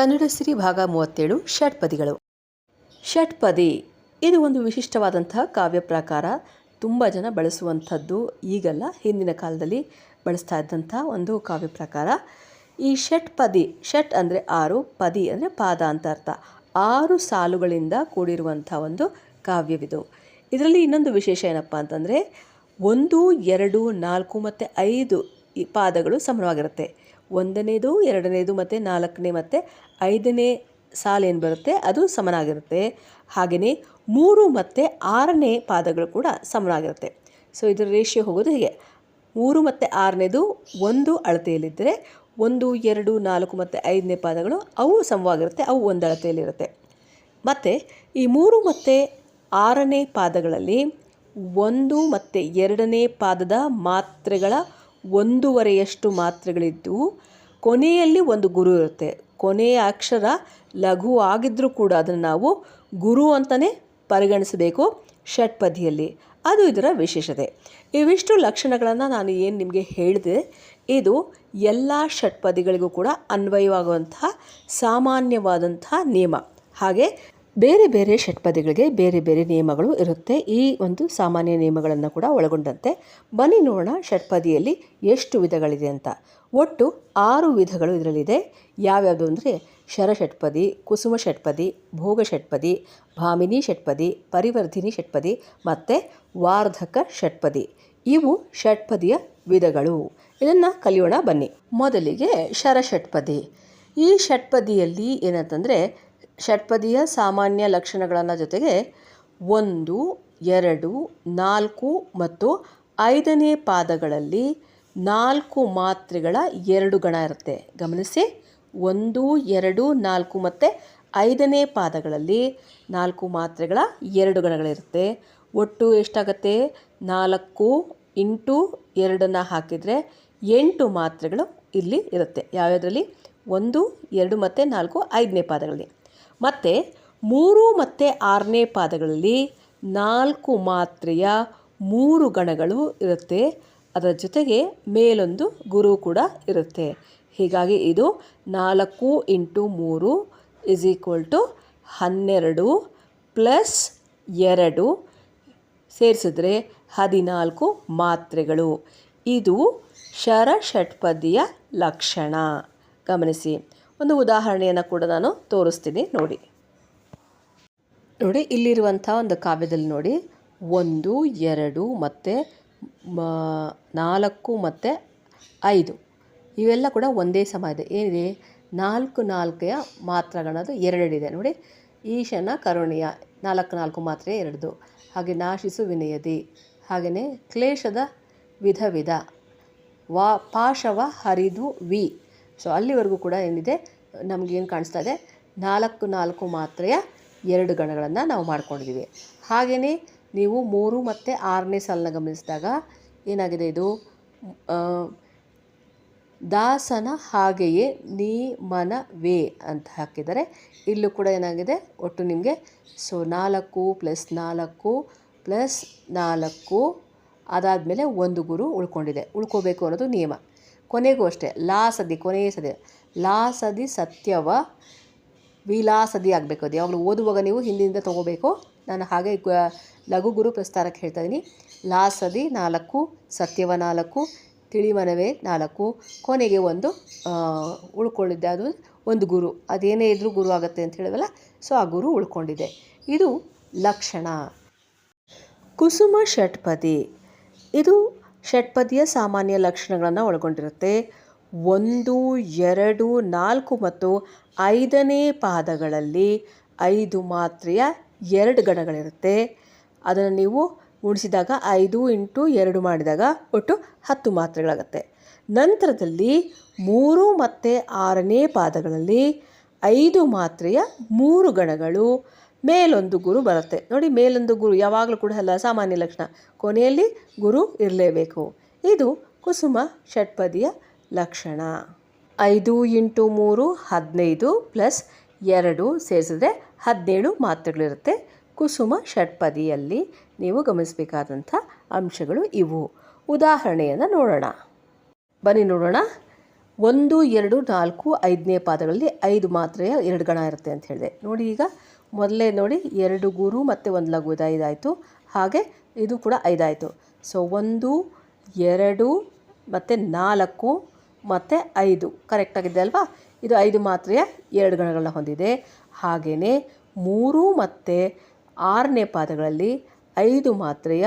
ಕನ್ನಡ ಸಿರಿ ಭಾಗ ಮೂವತ್ತೇಳು ಷಟ್ಪದಿಗಳು ಷಟ್ಪದಿ ಇದು ಒಂದು ವಿಶಿಷ್ಟವಾದಂತಹ ಕಾವ್ಯ ಪ್ರಕಾರ ತುಂಬ ಜನ ಬಳಸುವಂಥದ್ದು, ಈಗಲ್ಲ, ಹಿಂದಿನ ಕಾಲದಲ್ಲಿ ಬಳಸ್ತಾ ಇದ್ದಂಥ ಒಂದು ಕಾವ್ಯ ಪ್ರಕಾರ. ಈ ಷಟ್ಪದಿ ಷಟ್ ಅಂದರೆ ಆರು, ಪದಿ ಅಂದರೆ ಪಾದ ಅಂತ ಅರ್ಥ. ಆರು ಸಾಲುಗಳಿಂದ ಕೂಡಿರುವಂಥ ಒಂದು ಕಾವ್ಯವಿದು. ಇದರಲ್ಲಿ ಇನ್ನೊಂದು ವಿಶೇಷ ಏನಪ್ಪ ಅಂತಂದರೆ, ಒಂದು, ಎರಡು, ನಾಲ್ಕು ಮತ್ತು ಐದು ಈ ಪಾದಗಳು ಸಮಾನವಾಗಿರುತ್ತೆ ಒಂದನೇದು, ಎರಡನೇದು ಮತ್ತು ನಾಲ್ಕನೇ ಮತ್ತು ಐದನೇ ಸಾಲೇನು ಬರುತ್ತೆ? ಅದು ಸಮನಾಗಿರುತ್ತೆ. ಹಾಗೆಯೇ ಮೂರು ಮತ್ತು ಆರನೇ ಪಾದಗಳು ಕೂಡ ಸಮನಾಗಿರುತ್ತೆ. ಸೊ ಇದರ ರೇಷಿಯೋ ಹೋಗೋದು ಹೀಗೆ. ಮೂರು ಮತ್ತು ಆರನೇದು ಒಂದು ಅಳತೆಯಲ್ಲಿದ್ದರೆ ಒಂದು, ಎರಡು, ನಾಲ್ಕು ಮತ್ತು ಐದನೇ ಪಾದಗಳು ಅವು ಸಮವಾಗಿರುತ್ತೆ, ಅವು ಒಂದು ಅಳತೆಯಲ್ಲಿರುತ್ತೆ. ಮತ್ತು ಈ ಮೂರು ಮತ್ತು ಆರನೇ ಪಾದಗಳಲ್ಲಿ ಒಂದು ಮತ್ತು ಎರಡನೇ ಪಾದದ ಮಾತ್ರೆಗಳ ಒಂದೂವರೆಯಷ್ಟು ಮಾತ್ರೆಗಳಿದ್ದು ಕೊನೆಯಲ್ಲಿ ಒಂದು ಗುರು ಇರುತ್ತೆ. ಕೊನೆಯ ಅಕ್ಷರ ಲಘು ಆಗಿದ್ದರೂ ಕೂಡ ಅದನ್ನು ನಾವು ಗುರು ಅಂತಲೇ ಪರಿಗಣಿಸಬೇಕು ಷಟ್ಪದಿಯಲ್ಲಿ ಅದು ಇದರ ವಿಶೇಷತೆ. ಇವಿಷ್ಟು ಲಕ್ಷಣಗಳನ್ನು ನಾನು ಏನು ನಿಮಗೆ ಹೇಳಿದೆ, ಇದು ಎಲ್ಲ ಷಟ್ಪದಿಗಳಿಗೂ ಕೂಡ ಅನ್ವಯವಾಗುವಂತಹ ಸಾಮಾನ್ಯವಾದಂತಹ ನಿಯಮ. ಹಾಗೆ ಬೇರೆ ಬೇರೆ ಷಟ್ಪದಿಗಳಿಗೆ ಬೇರೆ ಬೇರೆ ನಿಯಮಗಳು ಇರುತ್ತೆ. ಈ ಒಂದು ಸಾಮಾನ್ಯ ನಿಯಮಗಳನ್ನು ಕೂಡ ಒಳಗೊಂಡಂತೆ. ಬನ್ನಿ ನೋಡೋಣ ಷಟ್ಪದಿಯಲ್ಲಿ ಎಷ್ಟು ವಿಧಗಳಿದೆ ಅಂತ. ಒಟ್ಟು ಆರು ವಿಧಗಳು ಇದರಲ್ಲಿದೆ. ಯಾವ್ಯಾವುದು ಅಂದರೆ ಶರಷಟ್ಪದಿ ಕುಸುಮ ಷಟ್ಪದಿ ಭೋಗ ಷಟ್ಪದಿ ಭಾಮಿನಿ ಷಟ್ಪದಿ ಪರಿವರ್ಧಿನಿ ಷಟ್ಪದಿ ಮತ್ತು ವಾರ್ಧಕ ಷಟ್ಪದಿ ಇವು ಷಟ್ಪದಿಯ ವಿಧಗಳು. ಇದನ್ನು ಕಲಿಯೋಣ ಬನ್ನಿ. ಮೊದಲಿಗೆ ಶರಷಟ್ಪದಿ ಈ ಷಟ್ಪದಿಯಲ್ಲಿ ಏನಂತಂದರೆ ಷಟ್ಪದಿಯ ಸಾಮಾನ್ಯ ಲಕ್ಷಣಗಳನ್ನು ಜೊತೆಗೆ ಒಂದು, ಎರಡು, ನಾಲ್ಕು ಮತ್ತು ಐದನೇ ಪಾದಗಳಲ್ಲಿ ನಾಲ್ಕು ಮಾತ್ರೆಗಳ ಎರಡು ಗಣ ಇರುತ್ತೆ. ಗಮನಿಸಿ. ಒಂದು, ಎರಡು, ನಾಲ್ಕು ಮತ್ತು ಐದನೇ ಪಾದಗಳಲ್ಲಿ ನಾಲ್ಕು ಮಾತ್ರೆಗಳ ಎರಡು ಗಣಗಳಿರುತ್ತೆ. ಒಟ್ಟು ಎಷ್ಟಾಗತ್ತೆ? ನಾಲ್ಕು ಇಂಟು ಎರಡನ್ನು ಹಾಕಿದರೆ ಎಂಟು ಮಾತ್ರೆಗಳು ಇಲ್ಲಿ ಇರುತ್ತೆ. ಯಾವ್ಯಾವುದರಲ್ಲಿ? ಒಂದು, ಎರಡು ಮತ್ತು ನಾಲ್ಕು ಐದನೇ ಪಾದಗಳಲ್ಲಿ. ಮತ್ತು ಮೂರು ಮತ್ತು ಆರನೇ ಪಾದಗಳಲ್ಲಿ ನಾಲ್ಕು ಮಾತ್ರೆಯ ಮೂರು ಗಣಗಳು ಇರುತ್ತೆ. ಅದರ ಜೊತೆಗೆ ಮೇಲೊಂದು ಗುರು ಕೂಡ ಇರುತ್ತೆ. ಹೀಗಾಗಿ ಇದು ನಾಲ್ಕು ಇಂಟು ಮೂರು ಇಸ್ ಈಕ್ವಲ್ ಟು ಹನ್ನೆರಡು ಪ್ಲಸ್ ಎರಡು ಸೇರಿಸಿದ್ರೆ ಹದಿನಾಲ್ಕು ಮಾತ್ರೆಗಳು. ಇದು ಶರ ಷಟ್ಪದಿಯ ಲಕ್ಷಣ. ಗಮನಿಸಿ. ಒಂದು ಉದಾಹರಣೆಯನ್ನು ಕೂಡ ನಾನು ತೋರಿಸ್ತೀನಿ ನೋಡಿ. ನೋಡಿ ಇಲ್ಲಿರುವಂಥ ಒಂದು ಕಾವ್ಯದಲ್ಲಿ ನೋಡಿ. ಒಂದು, ಎರಡು ಮತ್ತು ನಾಲ್ಕು ಮತ್ತು ಐದು. ಇವೆಲ್ಲ ಕೂಡ ಒಂದೇ ಸಮ ಇದೆ. ಏನಿದೆ? ನಾಲ್ಕು ನಾಲ್ಕೆಯ ಮಾತ್ರಗಳದು ಎರಡಿದೆ ನೋಡಿ, ಈಶನ ಕರುಣೆಯ ನಾಲ್ಕು ನಾಲ್ಕು ಮಾತ್ರೆ ಎರಡದು. ಹಾಗೆ ನಾಶಿಸು ವಿನಯದಿ. ಹಾಗೆಯೇ ಕ್ಲೇಶದ ವಿಧ ವಿಧ ವಾ, ಪಾಶವ ಹರಿದು ವಿ. ಸೊ ಅಲ್ಲಿವರೆಗೂ ಕೂಡ ಏನಿದೆ? ನಮಗೇನು ಕಾಣಿಸ್ತಾ ಇದೆ? ನಾಲ್ಕು ನಾಲ್ಕು ಮಾತ್ರೆಯ ಎರಡು ಗಣಗಳನ್ನು ನಾವು ಮಾಡ್ಕೊಂಡಿದ್ದೀವಿ ಹಾಗೆಯೇ ನೀವು ಮೂರು ಮತ್ತು ಆರನೇ ಸಾಲನ್ನ ಗಮನಿಸಿದಾಗ ಏನಾಗಿದೆ ಇದು? ದಾಸನ ಹಾಗೆಯೇ ನೀ ಮನವೇ ಅಂತ ಹಾಕಿದರೆ ಇಲ್ಲೂ ಕೂಡ ಏನಾಗಿದೆ? ಒಟ್ಟು ನಿಮಗೆ ಸೊ ನಾಲ್ಕು ಪ್ಲಸ್ ನಾಲ್ಕು ಪ್ಲಸ್ ನಾಲ್ಕು ಅದಾದಮೇಲೆ ಒಂದು ಗುರು ಉಳ್ಕೊಂಡಿದೆ. ಉಳ್ಕೋಬೇಕು ಅನ್ನೋದು ನಿಯಮ. ಕೊನೆಗೂ ಅಷ್ಟೇ ಲಾ ಸದಿ ಕೊನೆಯ ಸದಿ ಲಾ ಸದಿ ಸತ್ಯವ ವಿಲಾಸದಿ ಆಗಬೇಕು ಅದು. ಯಾವಾಗಲೂ ಓದುವಾಗ ನೀವು ಹಿಂದಿನಿಂದ ತೊಗೋಬೇಕು. ನಾನು ಹಾಗೆ ಲಘು ಗುರು ಪ್ರಸ್ತಾರಕ್ಕೆ ಹೇಳ್ತಾ ಇದ್ದೀನಿ ಲಾಸದಿ ನಾಲ್ಕು, ಸತ್ಯವ ನಾಲ್ಕು, ತಿಳಿಮನವೇ ನಾಲ್ಕು, ಕೊನೆಗೆ ಒಂದು ಉಳ್ಕೊಂಡಿದ್ದೆ. ಅದು ಒಂದು ಗುರು. ಅದೇನೇ ಇದ್ದರೂ ಗುರು ಆಗುತ್ತೆ ಅಂತ ಹೇಳಿದಲ್ಲ ಸೊ ಆ ಗುರು ಉಳ್ಕೊಂಡಿದೆ. ಇದು ಲಕ್ಷಣ. ಕುಸುಮ ಷಟ್ಪದಿ. ಇದು ಷಟ್ಪದಿಯ ಸಾಮಾನ್ಯ ಲಕ್ಷಣಗಳನ್ನು ಒಳಗೊಂಡಿರುತ್ತೆ. ಒಂದು, ಎರಡು, ನಾಲ್ಕು ಮತ್ತು ಐದನೇ ಪಾದಗಳಲ್ಲಿ ಐದು ಮಾತ್ರೆಯ ಎರಡು ಗಣಗಳಿರುತ್ತೆ. ಅದನ್ನು ನೀವು ಗುಣಿಸಿದಾಗ ಐದು ಇಂಟು ಎರಡು ಮಾಡಿದಾಗ ಒಟ್ಟು ಹತ್ತು ಮಾತ್ರೆಗಳಾಗುತ್ತೆ. ನಂತರದಲ್ಲಿ ಮೂರು ಮತ್ತು ಆರನೇ ಪಾದಗಳಲ್ಲಿ ಐದು ಮಾತ್ರೆಯ ಮೂರು ಗಣಗಳು ಮೇಲೊಂದು ಗುರು ಬರುತ್ತೆ. ನೋಡಿ, ಮೇಲೊಂದು ಗುರು ಯಾವಾಗಲೂ ಕೂಡ ಅಲ್ಲ, ಸಾಮಾನ್ಯ ಲಕ್ಷಣ. ಕೊನೆಯಲ್ಲಿ ಗುರು ಇರಲೇಬೇಕು. ಇದು ಕುಸುಮ ಷಟ್ಪದಿಯ ಲಕ್ಷಣ. ಐದು ಇಂಟು ಮೂರು ಹದಿನೈದು ಪ್ಲಸ್ ಎರಡು ಸೇರಿಸಿದ್ರೆ ಹದಿನೇಳು ಮಾತ್ರೆಗಳಿರುತ್ತೆ. ಕುಸುಮ ಷಟ್ಪದಿಯಲ್ಲಿ ನೀವು ಗಮನಿಸಬೇಕಾದಂಥ ಅಂಶಗಳು ಇವು. ಉದಾಹರಣೆಯನ್ನು ನೋಡೋಣ. ಬನ್ನಿ ನೋಡೋಣ. ಒಂದು, ಎರಡು, ನಾಲ್ಕು, ಐದನೇ ಪಾದಗಳಲ್ಲಿ ಐದು ಮಾತ್ರೆಯ ಎರಡು ಗಣ ಇರುತ್ತೆ ಅಂತ ಹೇಳಿದೆ. ನೋಡಿ ಈಗ ಮೊದಲೇ ನೋಡಿ ಎರಡು ಗುರು ಮತ್ತು ಒಂದು ಲಘು ಐದಾಯಿತು. ಹಾಗೆ ಇದು ಕೂಡ ಐದಾಯಿತು. ಸೊ ಒಂದು, ಎರಡು ಮತ್ತು ನಾಲ್ಕು ಮತ್ತು ಐದು. ಕರೆಕ್ಟಾಗಿದೆ ಅಲ್ವಾ? ಇದು ಐದು ಮಾತ್ರೆಯ ಎರಡು ಗಣಗಳನ್ನ ಹೊಂದಿದೆ. ಹಾಗೆಯೇ ಮೂರು ಮತ್ತು ಆರನೇ ಪಾದಗಳಲ್ಲಿ ಐದು ಮಾತ್ರೆಯ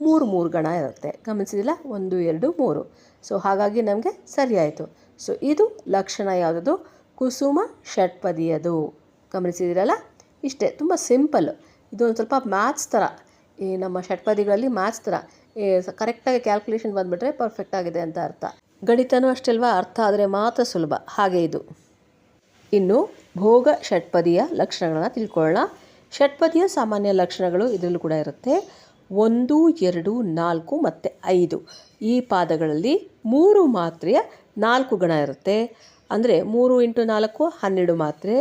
ಮೂರು ಮೂರು ಗಣ ಇರುತ್ತೆ. ಗಮನಿಸಿದಿಲ್ಲ ಒಂದು, ಎರಡು, ಮೂರು. ಸೊ ಹಾಗಾಗಿ ನಮಗೆ ಸರಿಯಾಯಿತು. ಸೊ ಇದು ಲಕ್ಷಣ ಯಾವುದದು? ಕುಸುಮ ಷಟ್ಪದಿಯದು. ಗಮನಿಸಿದಿರಲ್ಲ ಇಷ್ಟೇ, ತುಂಬ ಸಿಂಪಲ್ ಇದು ಒಂದು ಸ್ವಲ್ಪ ಮ್ಯಾಥ್ಸ್ ಥರ ಈ ನಮ್ಮ ಷಟ್ಪದಿಗಳಲ್ಲಿ ಮ್ಯಾಥ್ಸ್ ಥರ ಕರೆಕ್ಟಾಗಿ ಕ್ಯಾಲ್ಕುಲೇಷನ್ ಬಂದುಬಿಟ್ರೆ ಪರ್ಫೆಕ್ಟ್ ಆಗಿದೆ ಅಂತ ಅರ್ಥ. ಗಣಿತನೂ ಅಷ್ಟೇ ಅಲ್ವಾ ಅರ್ಥ ಆದರೆ ಮಾತ್ರ ಸುಲಭ. ಹಾಗೆ ಇದು. ಇನ್ನು ಭೋಗ ಷಟ್ಪದಿಯ ಲಕ್ಷಣಗಳನ್ನು ತಿಳ್ಕೊಳ್ಳೋಣ. ಷಟ್ಪದಿಯ ಸಾಮಾನ್ಯ ಲಕ್ಷಣಗಳು ಇದರಲ್ಲೂ ಕೂಡ ಇರುತ್ತೆ. ಒಂದು, ಎರಡು, ನಾಲ್ಕು ಮತ್ತು ಐದು. ಈ ಪಾದಗಳಲ್ಲಿ ಮೂರು ಮಾತ್ರೆಯ ನಾಲ್ಕು ಗಣ ಇರುತ್ತೆ. ಅಂದರೆ ಮೂರು ಇಂಟು ನಾಲ್ಕು, ಹನ್ನೆರಡು ಮಾತ್ರೆ.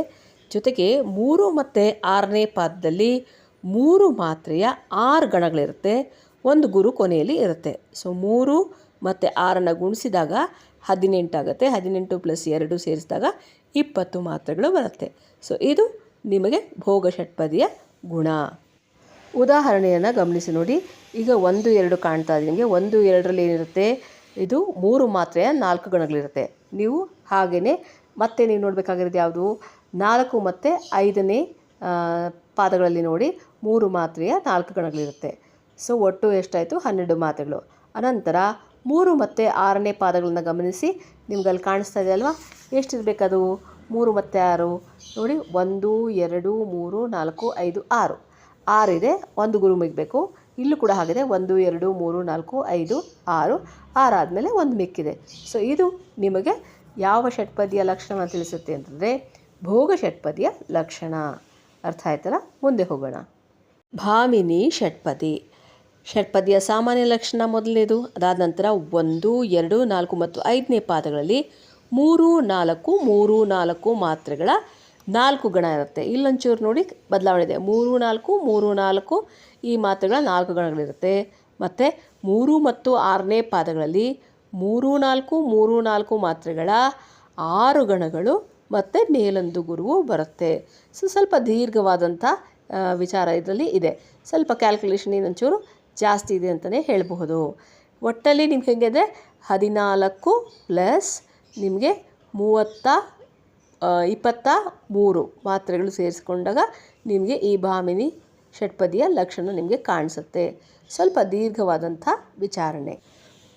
ಜೊತೆಗೆ ಮೂರು ಮತ್ತು ಆರನೇ ಪಾದದಲ್ಲಿ ಮೂರು ಮಾತ್ರೆಯ ಆರು ಗಣಗಳಿರುತ್ತೆ. ಒಂದು ಗುರು ಕೊನೆಯಲ್ಲಿ ಇರುತ್ತೆ. ಸೊ ಮೂರು ಮತ್ತು ಆರನ್ನು ಗುಣಿಸಿದಾಗ ಹದಿನೆಂಟಾಗುತ್ತೆ ಹದಿನೆಂಟು ಪ್ಲಸ್ ಎರಡು ಸೇರಿಸಿದಾಗ ಇಪ್ಪತ್ತು ಮಾತ್ರೆಗಳು ಬರುತ್ತೆ. ಸೊ ಇದು ನಿಮಗೆ ಭೋಗ ಷಟ್ಪದಿಯ ಗುಣ. ಉದಾಹರಣೆಯನ್ನು ಗಮನಿಸಿ ನೋಡಿ. ಈಗ ಒಂದು, ಎರಡು ಕಾಣ್ತಾ ಇದೆ ನಿಮಗೆ. ಒಂದು, ಎರಡರಲ್ಲಿ ಏನಿರುತ್ತೆ? ಇದು ಮೂರು ಮಾತ್ರೆಯ ನಾಲ್ಕು ಗಣಗಳಿರುತ್ತೆ. ನೀವು ಹಾಗೆಯೇ ಮತ್ತೆ ನೀವು ನೋಡಬೇಕಾಗಿರೋದು ಯಾವುದು? ನಾಲ್ಕು ಮತ್ತು ಐದನೇ ಪಾದಗಳಲ್ಲಿ ನೋಡಿ ಮೂರು ಮಾತ್ರೆಯ ನಾಲ್ಕು ಗಣಗಳಿರುತ್ತೆ. ಸೊ, ಒಟ್ಟು ಎಷ್ಟಾಯಿತು? ಹನ್ನೆರಡು ಮಾತ್ರೆಗಳು. ಅನಂತರ ಮೂರು ಮತ್ತು ಆರನೇ ಪಾದಗಳನ್ನು ಗಮನಿಸಿ. ನಿಮ್ಗೆ ಅಲ್ಲಿ ಕಾಣಿಸ್ತಾ ಇದೆ ಅಲ್ವಾ? ಎಷ್ಟಿರಬೇಕದು? ಮೂರು ಮತ್ತು ಆರು, ನೋಡಿ, ಒಂದು, ಎರಡು, ಮೂರು, ನಾಲ್ಕು, ಐದು, ಆರು. ಆರಿದೆ ಒಂದು ಗುರು ಮಿಗ್ಬೇಕು ಇಲ್ಲೂ ಕೂಡ ಹಾಗಿದೆ, ಒಂದು, ಎರಡು, ಮೂರು, ನಾಲ್ಕು, ಐದು, ಆರು. ಆರಾದಮೇಲೆ ಒಂದು ಮಿಕ್ಕಿದೆ. ಸೊ ಇದು ನಿಮಗೆ ಯಾವ ಷಟ್ಪದಿಯ ಲಕ್ಷಣ ತಿಳಿಸುತ್ತೆ ಅಂತಂದರೆ, ಭೋಗ ಷಟ್ಪದಿಯ ಲಕ್ಷಣ. ಅರ್ಥ ಆಯ್ತಲ್ಲ? ಮುಂದೆ ಹೋಗೋಣ. ಭಾಮಿನಿ ಷಟ್ಪದಿ. ಷಟ್ಪದಿಯ ಸಾಮಾನ್ಯ ಲಕ್ಷಣ ಮೊದಲನೇದು. ಅದಾದ ನಂತರ ಒಂದು, ಎರಡು, ನಾಲ್ಕು ಮತ್ತು ಐದನೇ ಪಾದಗಳಲ್ಲಿ ಮೂರು ನಾಲ್ಕು ಮೂರು ನಾಲ್ಕು ಮಾತ್ರೆಗಳ ನಾಲ್ಕು ಗಣ ಇರುತ್ತೆ. ಇಲ್ಲೊಂಚೂರು ನೋಡಿ ಬದಲಾವಣೆ ಇದೆ. ಮೂರು ನಾಲ್ಕು ಮೂರು ನಾಲ್ಕು ಈ ಮಾತ್ರೆಗಳ ನಾಲ್ಕು ಗಣಗಳಿರುತ್ತೆ. ಮತ್ತು ಮೂರು ಮತ್ತು ಆರನೇ ಪಾದಗಳಲ್ಲಿ ಮೂರು ನಾಲ್ಕು ಮೂರು ನಾಲ್ಕು ಮಾತ್ರೆಗಳ ಆರು ಗಣಗಳು ಮತ್ತು ಮೇಲೊಂದು ಗುರುವು ಬರುತ್ತೆ. ಸೊ, ಸ್ವಲ್ಪ ದೀರ್ಘವಾದಂಥ ವಿಚಾರ ಇದರಲ್ಲಿ ಇದೆ. ಸ್ವಲ್ಪ ಕ್ಯಾಲ್ಕುಲೇಷನ್ ಇನ್ನೊಂಚೂರು ಜಾಸ್ತಿ ಇದೆ ಅಂತಲೇ ಹೇಳಬಹುದು. ಒಟ್ಟಲ್ಲಿ ನಿಮ್ಗೆ ಹೇಗಿದೆ ಹದಿನಾಲ್ಕು ಪ್ಲಸ್ ನಿಮಗೆ ಮೂವತ್ತ ಇಪ್ಪತ್ತ ಮೂರು ಮಾತ್ರೆಗಳು ಸೇರಿಸ್ಕೊಂಡಾಗ ನಿಮಗೆ ಈ ಭಾಮಿನಿ ಷಟ್ಪದಿಯ ಲಕ್ಷಣ ನಿಮಗೆ ಕಾಣಿಸುತ್ತೆ. ಸ್ವಲ್ಪ ದೀರ್ಘವಾದಂಥ ವಿಚಾರಣೆ.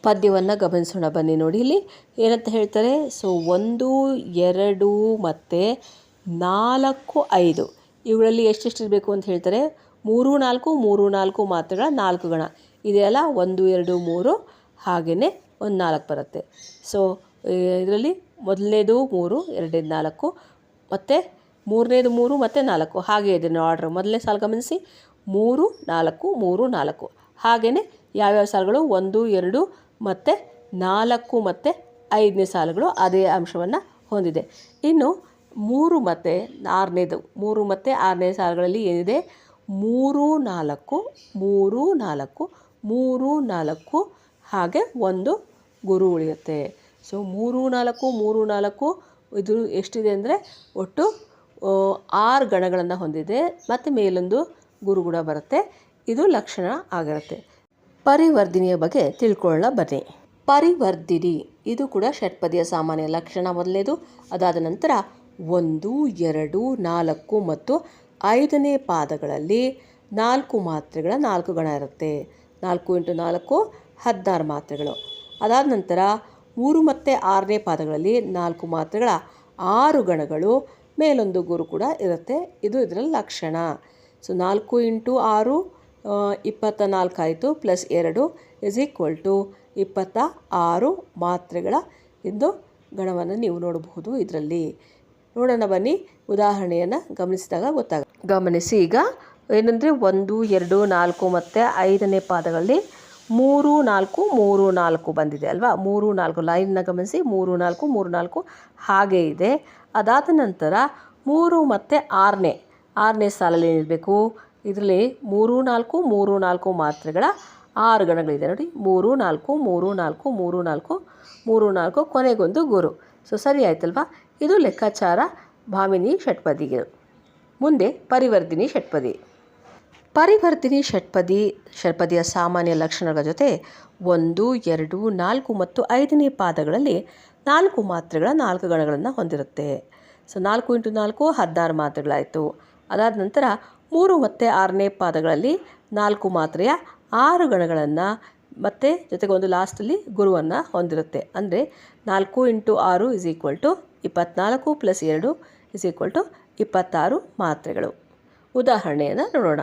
ಪದ್ಯವನ್ನು ಗಮನಿಸೋಣ. ಬನ್ನಿ ನೋಡಿ ಇಲ್ಲಿ ಏನಂತ ಹೇಳ್ತಾರೆ? ಸೊ, ಒಂದು, ಎರಡು ಮತ್ತು ನಾಲ್ಕು, ಐದು. ಇವುಗಳಲ್ಲಿ ಎಷ್ಟೆಷ್ಟು ಇರಬೇಕು ಅಂತ ಹೇಳ್ತಾರೆ? ಮೂರು, ನಾಲ್ಕು ಮೂರು, ನಾಲ್ಕು ಮಾತ್ರೆಗಳ ನಾಲ್ಕು ಗಣ. ಇದೆಯಲ್ಲ ಒಂದು, ಎರಡು, ಮೂರು ಹಾಗೆಯೇ ಒಂದು ನಾಲ್ಕು ಬರುತ್ತೆ. ಸೊ ಇದರಲ್ಲಿ ಮೊದಲನೇದು ಮೂರು, ಎರಡನೇದು ನಾಲ್ಕು, ಮತ್ತು ಮೂರನೇದು ಮೂರು, ಮತ್ತು ನಾಲ್ಕು. ಹಾಗೆ ಇದೆ ಆರ್ಡ್ರ್ ಮೊದಲನೇ ಸಾಲು ಗಮನಿಸಿ. ಮೂರು, ನಾಲ್ಕು ಮೂರು, ನಾಲ್ಕು. ಹಾಗೆಯೇ ಯಾವ್ಯಾವ ಸಾಲುಗಳು? ಒಂದು, ಎರಡು, ಮತ್ತು ನಾಲ್ಕು, ಮತ್ತು ಐದನೇ ಸಾಲುಗಳು ಅದೇ ಅಂಶವನ್ನು ಹೊಂದಿದೆ. ಇನ್ನು ಮೂರು ಮತ್ತು ಆರನೇದು, ಮೂರು ಮತ್ತು ಆರನೇ ಸಾಲುಗಳಲ್ಲಿ ಏನಿದೆ? ಮೂರು, ನಾಲ್ಕು ಮೂರು ನಾಲ್ಕು ಮೂರು, ನಾಲ್ಕು, ಹಾಗೆ ಒಂದು ಗುರು ಉಳಿಯುತ್ತೆ. ಸೊ ಮೂರು ನಾಲ್ಕು ಮೂರು ನಾಲ್ಕು, ಇದು ಎಷ್ಟಿದೆ ಅಂದರೆ ಒಟ್ಟು ಆರು ಗಣಗಳನ್ನು ಹೊಂದಿದೆ. ಮತ್ತು ಮೇಲೊಂದು ಗುರು ಕೂಡ ಬರುತ್ತೆ. ಇದು ಲಕ್ಷಣ ಆಗಿರುತ್ತೆ. ಪರಿವರ್ಧಿನಿಯ ಬಗ್ಗೆ ತಿಳ್ಕೊಳ್ಳೋಣ, ಬನ್ನಿ. ಪರಿವರ್ಧಿನಿ ಇದು ಕೂಡ ಷಟ್ಪದಿಯ ಸಾಮಾನ್ಯ ಲಕ್ಷಣ ಮೊದಲೇದು. ಅದಾದ ನಂತರ ಒಂದು, ಎರಡು, ನಾಲ್ಕು ಮತ್ತು ಐದನೇ ಪಾದಗಳಲ್ಲಿ ನಾಲ್ಕು ಮಾತ್ರೆಗಳ ನಾಲ್ಕು ಗಣ ಇರುತ್ತೆ. ನಾಲ್ಕು ಇಂಟು ನಾಲ್ಕು, ಹದಿನಾರು ಮಾತ್ರೆಗಳು. ಅದಾದ ನಂತರ ಮೂರು ಮತ್ತು ಆರನೇ ಪಾದಗಳಲ್ಲಿ ನಾಲ್ಕು ಮಾತ್ರೆಗಳ ಆರು ಗಣಗಳು, ಮೇಲೊಂದು ಗುರು ಕೂಡ ಇರುತ್ತೆ. ಇದು ಇದರ ಲಕ್ಷಣ. ಸೊ ನಾಲ್ಕು ಇಂಟು ಆರು ಇಪ್ಪತ್ತ ನಾಲ್ಕಾಯಿತು ಪ್ಲಸ್ ಎರಡು ಇಸ್ ಈಕ್ವಲ್ ಟು ಇಪ್ಪತ್ತ ಆರು ಮಾತ್ರೆಗಳ ಎಂದು ಗಣವನ್ನು ನೀವು ನೋಡಬಹುದು ಇದರಲ್ಲಿ. ನೋಡೋಣ ಬನ್ನಿ, ಉದಾಹರಣೆಯನ್ನು ಗಮನಿಸಿದಾಗ ಗೊತ್ತಾಗ, ಗಮನಿಸಿ ಈಗ, ಏನಂದರೆ ಒಂದು, ಎರಡು, ನಾಲ್ಕು ಮತ್ತು ಐದನೇ ಪಾದಗಳಲ್ಲಿ ಮೂರು ನಾಲ್ಕು ಮೂರು ನಾಲ್ಕು ಬಂದಿದೆ ಅಲ್ವಾ? ಮೂರು ನಾಲ್ಕು ಲೈನ್ನ ಗಮನಿಸಿ, ಮೂರು ನಾಲ್ಕು ಮೂರು ನಾಲ್ಕು ಹಾಗೆ ಇದೆ. ಅದಾದ ನಂತರ ಮೂರು ಮತ್ತು ಆರನೇ ಆರನೇ ಸಾಲಲ್ಲಿ ಏನಿರಬೇಕು ಇದರಲ್ಲಿ ಮೂರು ನಾಲ್ಕು ಮೂರು ನಾಲ್ಕು ಮಾತ್ರೆಗಳ ಆರು ಗಣಗಳಿದೆ ನೋಡಿ. ಮೂರು ನಾಲ್ಕು ಮೂರು ನಾಲ್ಕು ಮೂರು ನಾಲ್ಕು ಮೂರು ನಾಲ್ಕು ಕೊನೆಗೊಂದು ಗುರು. ಸೊ, ಸರಿ ಆಯ್ತಲ್ವಾ? ಇದು ಲೆಕ್ಕಾಚಾರ ಭಾಮಿನಿ ಷಟ್ಪದಿಗೆ. ಮುಂದೆ ಪರಿವರ್ತಿನಿ ಷಟ್ಪದಿ. ಪರಿವರ್ತಿನಿ ಷಟ್ಪದಿ, ಷಟ್ಪದಿಯ ಸಾಮಾನ್ಯ ಲಕ್ಷಣಗಳ ಜೊತೆ ಒಂದು, ಎರಡು, ನಾಲ್ಕು ಮತ್ತು ಐದನೇ ಪಾದಗಳಲ್ಲಿ ನಾಲ್ಕು ಮಾತ್ರೆಗಳ ನಾಲ್ಕು ಗಣಗಳನ್ನು ಹೊಂದಿರುತ್ತೆ. ಸೊ ನಾಲ್ಕು ಇಂಟು ನಾಲ್ಕು ಹದಿನಾರು ಮಾತ್ರೆಗಳಾಯಿತು. ಅದಾದ ನಂತರ ಮೂರು ಮತ್ತು ಆರನೇ ಪಾದಗಳಲ್ಲಿ ನಾಲ್ಕು ಮಾತ್ರೆಯ ಆರು ಗಣಗಳನ್ನು ಮತ್ತು ಜೊತೆಗೆ ಒಂದು ಲಾಸ್ಟಲ್ಲಿ ಗುರುವನ್ನು ಹೊಂದಿರುತ್ತೆ. ಅಂದರೆ ನಾಲ್ಕು ಇಂಟು ಆರು ಇಸ್ ಈಕ್ವಲ್ ಟು ಇಪ್ಪತ್ನಾಲ್ಕು ಪ್ಲಸ್ ಎರಡು ಇಸ್ ಈಕ್ವಲ್ ಟು ಇಪ್ಪತ್ತಾರು ಮಾತ್ರೆಗಳು. ಉದಾಹರಣೆಯನ್ನು ನೋಡೋಣ.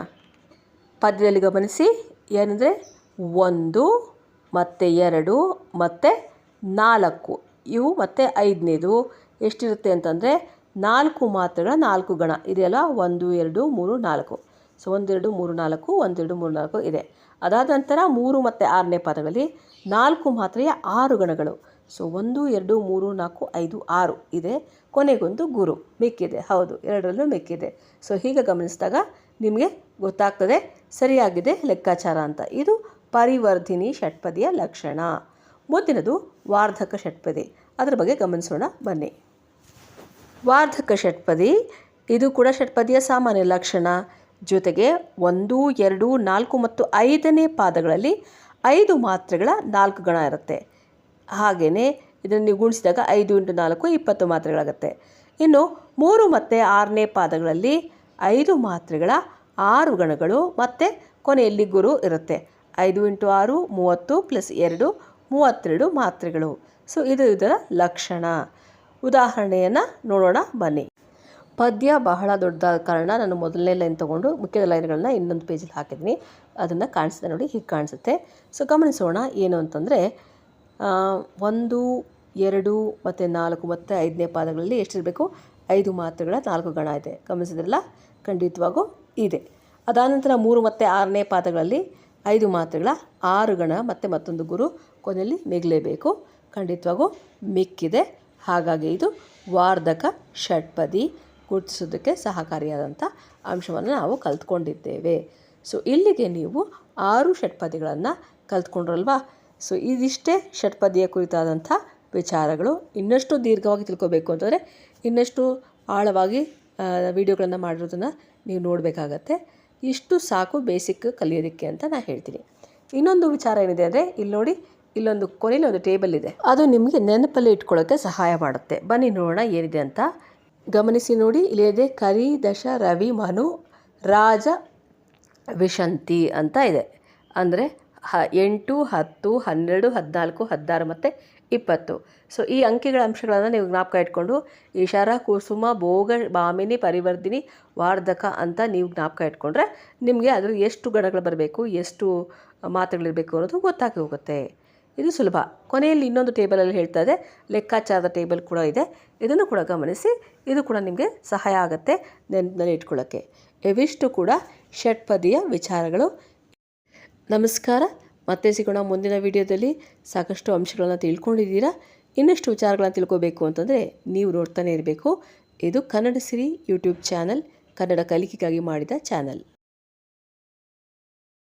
ಪದ್ಯದಲ್ಲಿ ಗಮನಿಸಿ, ಏನಂದರೆ ಒಂದು, ಮತ್ತು ಎರಡು, ಮತ್ತು ನಾಲ್ಕು. ಇವು ಮತ್ತು ಐದನೇದು. ಎಷ್ಟಿರುತ್ತೆ ಅಂತಂದರೆ ನಾಲ್ಕು ಮಾತ್ರೆಗಳ ನಾಲ್ಕು ಗಣ. ಇದೆಯಲ್ಲ ಒಂದು, ಎರಡು, ಮೂರು, ನಾಲ್ಕು. ಸೊ ಒಂದೆರಡು ಮೂರು, ನಾಲ್ಕು ಒಂದೆರಡು ಮೂರು, ನಾಲ್ಕು ಇದೆ. ಅದಾದ ನಂತರ ಮೂರು ಮತ್ತು ಆರನೇ ಪಾದಗಳಲ್ಲಿ ನಾಲ್ಕು ಮಾತ್ರೆಯ ಆರು ಗಣಗಳು. ಸೊ, ಒಂದು, ಎರಡು, ಮೂರು, ನಾಲ್ಕು, ಐದು, ಆರು ಇದೆ. ಕೊನೆಗೊಂದು ಗುರು. ಮಿಕ್ಕಿದೆ. ಹೌದು, ಎರಡರಲ್ಲೂ ಮಿಕ್ಕಿದೆ. ಸೊ, ಹೀಗೆ ಗಮನಿಸಿದಾಗ ನಿಮಗೆ ಗೊತ್ತಾಗ್ತದೆ. ಸರಿಯಾಗಿದೆ ಲೆಕ್ಕಾಚಾರ ಅಂತ. ಇದು ಪರಿವರ್ಧಿನಿ ಷಟ್ಪದಿಯ ಲಕ್ಷಣ. ಮುಂದಿನದು ವಾರ್ಧಕ ಷಟ್ಪದಿ. ಅದರ ಬಗ್ಗೆ ಗಮನಿಸೋಣ. ಬನ್ನಿ. ವಾರ್ಧಕ ಷಟ್ಪದಿ, ಇದು ಕೂಡ ಷಟ್ಪದಿಯ ಸಾಮಾನ್ಯ ಲಕ್ಷಣ. ಜೊತೆಗೆ ಒಂದು, ಎರಡು, ನಾಲ್ಕು ಮತ್ತು ಐದನೇ ಪಾದಗಳಲ್ಲಿ ಐದು ಮಾತ್ರೆಗಳ ನಾಲ್ಕು ಗಣ ಇರುತ್ತೆ. ಹಾಗೆಯೇ ಇದನ್ನು ನೀವು ಗುಣಿಸಿದಾಗ ಐದು ಇಂಟು ನಾಲ್ಕು ಇಪ್ಪತ್ತು ಮಾತ್ರೆಗಳಾಗುತ್ತೆ. ಇನ್ನು ಮೂರು ಮತ್ತು ಆರನೇ ಪಾದಗಳಲ್ಲಿ ಐದು ಮಾತ್ರೆಗಳ ಆರು ಗಣಗಳು ಮತ್ತು ಕೊನೆಯಲ್ಲಿ ಗುರು ಇರುತ್ತೆ. ಐದು ಇಂಟು ಆರು, ಮೂವತ್ತು ಪ್ಲಸ್ ಎರಡು, ಮೂವತ್ತೆರಡು ಮಾತ್ರೆಗಳು. ಸೊ ಇದು ಇದರ ಲಕ್ಷಣ. ಉದಾಹರಣೆಯನ್ನು ನೋಡೋಣ, ಬನ್ನಿ. ಪದ್ಯ ಬಹಳ ದೊಡ್ಡದಾದ ಕಾರಣ ನಾನು ಮೊದಲನೇ ಲೈನ್ ತೊಗೊಂಡು ಮುಖ್ಯದ ಲೈನ್ಗಳನ್ನ ಇನ್ನೊಂದು ಪೇಜಲ್ಲಿ ಹಾಕಿದ್ದೀನಿ. ಅದನ್ನು ಕಾಣಿಸುತ್ತೆ ನೋಡಿ ಹೀಗೆ ಕಾಣಿಸುತ್ತೆ. ಸೊ ಗಮನಿಸೋಣ ಏನು ಅಂತಂದರೆ ಒಂದು, ಎರಡು ಮತ್ತು ನಾಲ್ಕು ಮತ್ತು ಐದನೇ ಪಾದಗಳಲ್ಲಿ ಎಷ್ಟಿರಬೇಕು? ಐದು ಮಾತ್ರೆಗಳ ನಾಲ್ಕು ಗಣ ಇದೆ. ಗಮನಿಸಿದ್ರಲ್ಲ? ಖಂಡಿತವಾಗೂ ಇದೆ. ಅದಾನಂತರ ಮೂರು ಮತ್ತು ಆರನೇ ಪಾದಗಳಲ್ಲಿ ಐದು ಮಾತ್ರೆಗಳ, ಆರು ಗಣ ಮತ್ತು ಮತ್ತೊಂದು ಗುರು ಕೊನೆಯಲ್ಲಿ ಮಿಗಲೇಬೇಕು. ಖಂಡಿತವಾಗೂ ಮಿಕ್ಕಿದೆ. ಹಾಗಾಗಿ ಇದು ವಾರ್ಧಕ, ಷಟ್ಪದಿ ಗುರುತಿಸೋದಕ್ಕೆ ಸಹಕಾರಿಯಾದಂಥ ಅಂಶವನ್ನು ನಾವು ಕಲ್ತ್ಕೊಂಡಿದ್ದೇವೆ. ಸೊ, ಇಲ್ಲಿಗೆ ನೀವು ಆರು ಷಟ್ಪದಿಗಳನ್ನು ಕಲ್ತ್ಕೊಂಡ್ರಲ್ವಾ? ಸೊ, ಇದಿಷ್ಟೇ ಷಟ್ಪದಿಯ ಕುರಿತಾದಂಥ ವಿಚಾರಗಳು. ಇನ್ನಷ್ಟು ದೀರ್ಘವಾಗಿ ತಿಳ್ಕೊಬೇಕು ಅಂತಂದರೆ ಇನ್ನಷ್ಟು ಆಳವಾಗಿ ವಿಡಿಯೋಗಳನ್ನು ಮಾಡಿರೋದನ್ನು ನೀವು ನೋಡಬೇಕಾಗತ್ತೆ. ಇಷ್ಟು ಸಾಕು ಬೇಸಿಕ್ ಕಲಿಯೋದಕ್ಕೆ ಅಂತ ನಾನು ಹೇಳ್ತೀನಿ. ಇನ್ನೊಂದು ವಿಚಾರ ಏನಿದೆ ಅಂದರೆ, ಇಲ್ಲಿ ನೋಡಿ, ಇಲ್ಲೊಂದು ಕೊನೆಯಲ್ಲಿ ಒಂದು ಟೇಬಲ್ ಇದೆ. ಅದು ನಿಮಗೆ ನೆನಪಲ್ಲಿ ಇಟ್ಕೊಳ್ಳೋಕ್ಕೆ ಸಹಾಯ ಮಾಡುತ್ತೆ. ಬನ್ನಿ ನೋಡೋಣ ಏನಿದೆ ಅಂತ. ಗಮನಿಸಿ ನೋಡಿ ಇಲ್ಲಿದೆ ಕರಿ ದಶ ರವಿ, ಮನು, ರಾಜ, ವಿಶಂತಿ ಅಂತ ಇದೆ. ಅಂದರೆ, ಹ, ಎಂಟು, ಹತ್ತು, ಹನ್ನೆರಡು, ಹದಿನಾಲ್ಕು, ಹದಿನಾರು ಮತ್ತು ಇಪ್ಪತ್ತು. ಸೊ ಈ ಅಂಕಿಗಳ ಅಂಶಗಳನ್ನು ನೀವು ಜ್ಞಾಪಕ ಇಟ್ಕೊಂಡು ಇಶಾರ ಕುಸುಮ, ಭೋಗ ಭಾಮಿನಿ ಪರಿವರ್ಧಿನಿ ವಾರ್ಧಕ ಅಂತ ನೀವು ಜ್ಞಾಪಕ ಇಟ್ಕೊಂಡ್ರೆ ನಿಮಗೆ ಅದರಲ್ಲಿ ಎಷ್ಟು ಗಣಗಳು ಬರಬೇಕು, ಎಷ್ಟು ಮಾತುಗಳಿರಬೇಕು ಅನ್ನೋದು ಗೊತ್ತಾಗಿ ಹೋಗುತ್ತೆ. ಇದು ಸುಲಭ. ಕೊನೆಯಲ್ಲಿ ಇನ್ನೊಂದು ಟೇಬಲಲ್ಲಿ ಹೇಳ್ತಾ ಇದೆ, ಲೆಕ್ಕಾಚಾರದ ಟೇಬಲ್ ಕೂಡ ಇದೆ. ಇದನ್ನು ಕೂಡ ಗಮನಿಸಿ, ಇದು ಕೂಡ ನಿಮಗೆ ಸಹಾಯ ಆಗುತ್ತೆ ನೆನಪಿನಲ್ಲಿ ಇಟ್ಕೊಳ್ಳೋಕ್ಕೆ. ಇವಿಷ್ಟು ಕೂಡ ಷಟ್ಪದಿಯ ವಿಚಾರಗಳು. ನಮಸ್ಕಾರ. ಮತ್ತೆ ಸಿಗೋಣ ಮುಂದಿನ ವಿಡಿಯೋದಲ್ಲಿ ಸಾಕಷ್ಟು ಅಂಶಗಳನ್ನು ತಿಳ್ಕೊಂಡಿದ್ದೀರಾ? ಇನ್ನಷ್ಟು ವಿಚಾರಗಳನ್ನ ತಿಳ್ಕೋಬೇಕು ಅಂತಂದರೆ ನೀವು ನೋಡ್ತಾನೆ ಇರಬೇಕು. ಇದು ಕನ್ನಡ ಸಿರಿ ಯೂಟ್ಯೂಬ್ ಚಾನಲ್, ಕನ್ನಡ ಕಲಿಕೆಗಾಗಿ ಮಾಡಿದ ಚಾನಲ್.